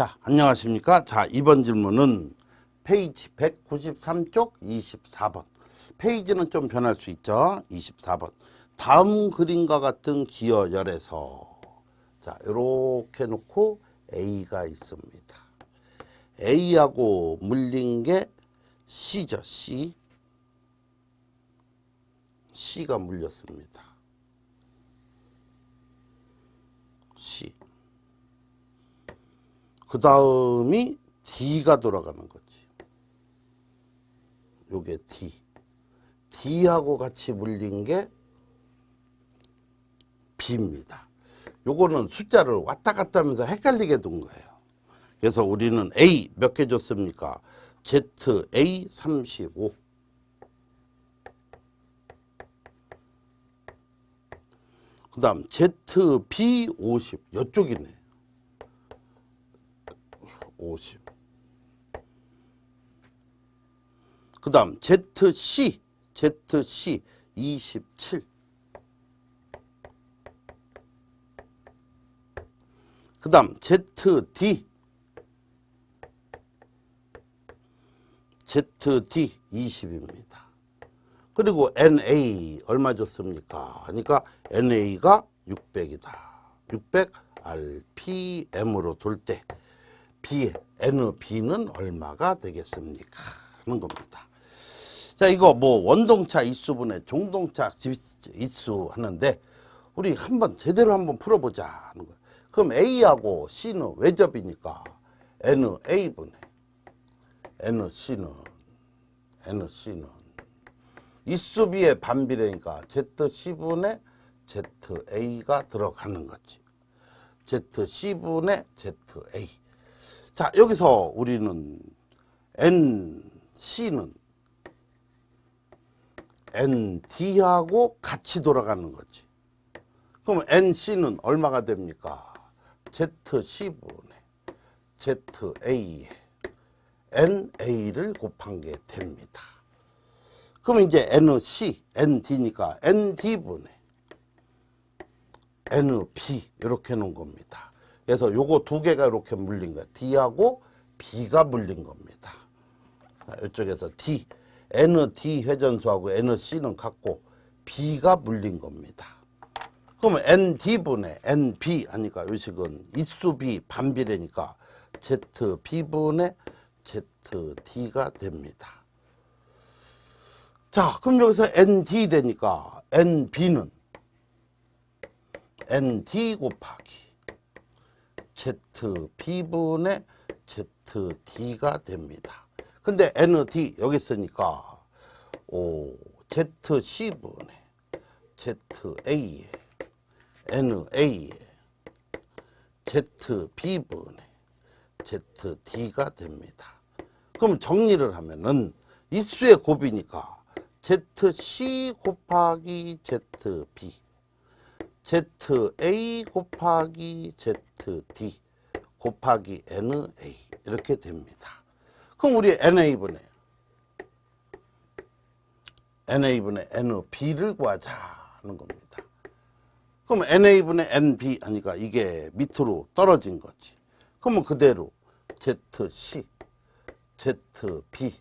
자, 안녕하십니까? 자, 이번 질문은 페이지 193쪽 24번. 페이지는 좀 변할 수 있죠. 24번. 다음 그림과 같은 기어열에서 자, 이렇게 놓고 A가 있습니다. A하고 물린 게 C죠, C. C가 물렸습니다. C. 그 다음이 D가 돌아가는 거지. 요게 D. D하고 같이 물린 게 B입니다. 요거는 숫자를 왔다 갔다 하면서 헷갈리게 둔 거예요. 그래서 우리는 A 몇 개 줬습니까? ZA 35. 그 다음 ZB 50. 이쪽이네. 50. 그 다음 ZC, ZC 27. 그 다음 ZD, ZD 20입니다. 그리고 NA 얼마 줬습니까? 그러니까 NA가 600이다. 600 RPM으로 돌 때 B, NB는 얼마가 되겠습니까? 하는 겁니다. 자, 이거 뭐 원동차 이수분의 종동차 이수 하는데 우리 한번 제대로 한번 풀어보자 하는 거예요. 그럼 A하고 C는 외접이니까 NA분의 NC는 NC는 이수비의 반비례니까 ZC분의 ZA가 들어가는 거지. ZC분의 ZA. 자, 여기서 우리는 NC는 ND하고 같이 돌아가는 거지. 그럼 NC는 얼마가 됩니까? ZC분의 ZA에 NA를 곱한 게 됩니다. 그럼 이제 NC, ND니까 ND분의 NB 이렇게 놓은 겁니다. 그래서 요거 두 개가 이렇게 물린 거야. D하고 B가 물린 겁니다. 자, 이쪽에서 D, ND 회전수하고 NC는 같고 B가 물린 겁니다. 그러면 ND분의 NB 하니까 요 식은 이수비 반비례니까 ZB분의 ZD가 됩니다. 자, 그럼 여기서 ND 되니까 NB는 ND 곱하기 ZB분의 ZD가 됩니다. 근데 ND 여기 있으니까 오, ZC분의 ZA에 NA에 ZB분의 ZD가 됩니다. 그럼 정리를 하면은 이수의 곱이니까 ZC 곱하기 ZB ZA 곱하기 ZD 곱하기 NA 이렇게 됩니다. 그럼 우리 NA분의 NA분의 NB를 구하자는 겁니다. 그럼 NA분의 NB 하니까 이게 밑으로 떨어진 거지. 그러면 그대로 ZC, ZB,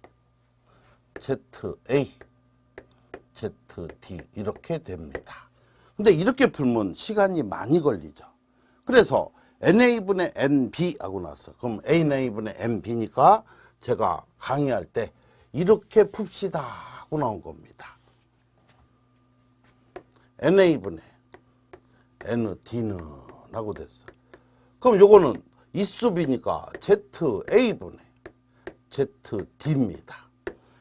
ZA, ZD 이렇게 됩니다. 근데 이렇게 풀면 시간이 많이 걸리죠. 그래서 NA분의 NB 하고 나서 그럼 NA분의 NB니까 제가 강의할 때 이렇게 풉시다 하고 나온 겁니다. NA분의 ND는 하고 됐어. 그럼 요거는 이수비니까 ZA분의 ZD입니다.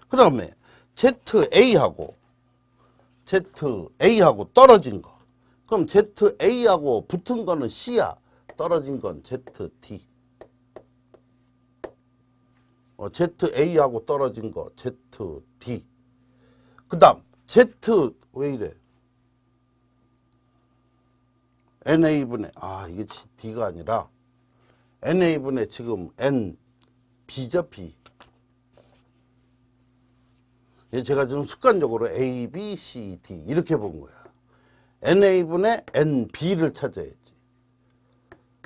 그 다음에 ZA하고 ZA하고 떨어진 거. 그럼 ZA하고 붙은 거는 C야. 떨어진 건 ZD. 어, ZA하고 떨어진 거 ZD. 그 다음 Z 왜 이래? NA분의 아 이게 D가 아니라 NA분의 지금 N B죠 B. 예, 제가 지금 습관적으로 A, B, C, D 이렇게 본 거야. NA분의 NB를 찾아야지.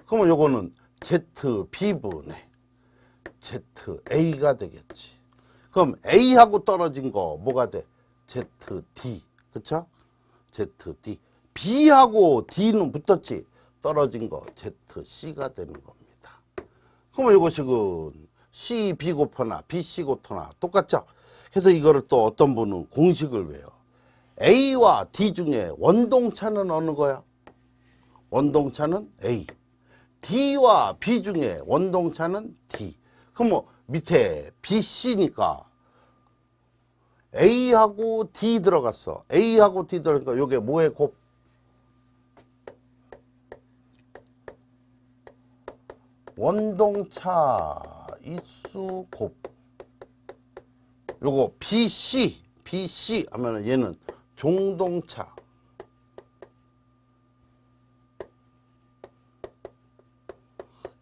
그러면 요거는 ZB분의 ZA가 되겠지. 그럼 A하고 떨어진 거 뭐가 돼? ZD. 그쵸? ZD. B하고 D는 붙었지. 떨어진 거 ZC가 되는 겁니다. 그러면 이것이군 C, B 곱하나 B, C 곱하나 똑같죠? 그래서 이거를 또 어떤 분은 공식을 외워. A와 D 중에 원동차는 어느 거야? 원동차는 A. D와 B 중에 원동차는 D. 그럼 뭐 밑에 B, C니까 A하고 D 들어갔어. A하고 D 들어가니까 요게 뭐의 곱? 원동차 이수 곱. 요거 BC, BC 하면은 얘는 종동차.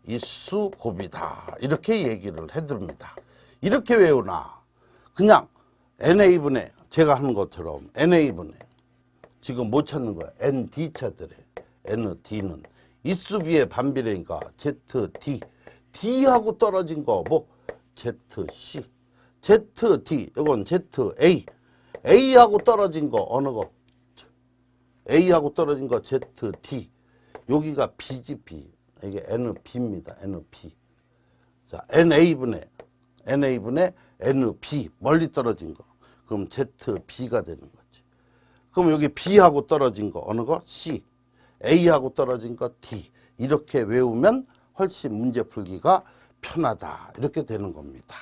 이수 곱이다. 이렇게 얘기를 해드립니다. 이렇게 외우나 그냥 NA분의 제가 하는 것처럼 NA분의 지금 못 찾는 거야. ND 찾으래. ND는 이수비의 반비례니까 ZD. D하고 떨어진 거 뭐? ZC. ZD. 이건 ZA. A하고 떨어진 거 어느 거? A하고 떨어진 거 ZD. 여기가 B지 B. 이게 NB입니다. NB. 자, NA분의 NA분의 NB 멀리 떨어진 거. 그럼 ZB가 되는 거지. 그럼 여기 B하고 떨어진 거 어느 거? C. A하고 떨어진 거 D. 이렇게 외우면 훨씬 문제 풀기가 편하다. 이렇게 되는 겁니다.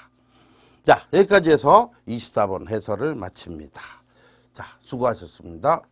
자, 여기까지 해서 24번 해설을 마칩니다. 자, 수고하셨습니다.